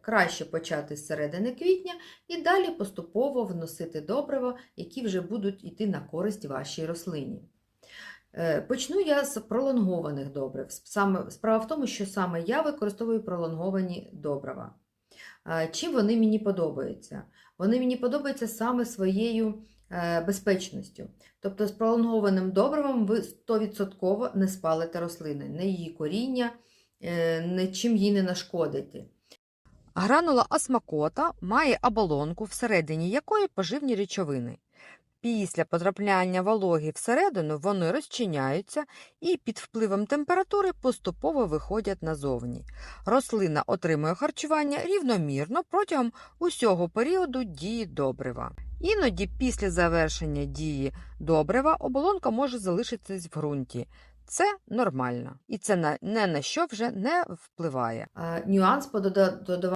Краще почати з середини квітня і далі поступово вносити добрива, які вже будуть йти на користь вашій рослині. Е, Почну я з пролонгованих добрив. Справа в тому, що саме я використовую пролонговані добрива. Е, Чим вони мені подобаються? Вони мені подобаються саме своєю е, безпечністю. Тобто з пролонгованим добривом ви 100% не спалите рослини, не її коріння, нічим їй не нашкодите. Гранула осмакота має оболонку, всередині якої поживні речовини. Після потрапляння вологи всередину вони розчиняються і під впливом температури поступово виходять назовні. Рослина отримує харчування рівномірно протягом усього періоду дії добрива. Іноді після завершення дії добрива оболонка може залишитись в ґрунті. Це нормально, і це не на що вже не впливає. Е, Нюанс по додаванню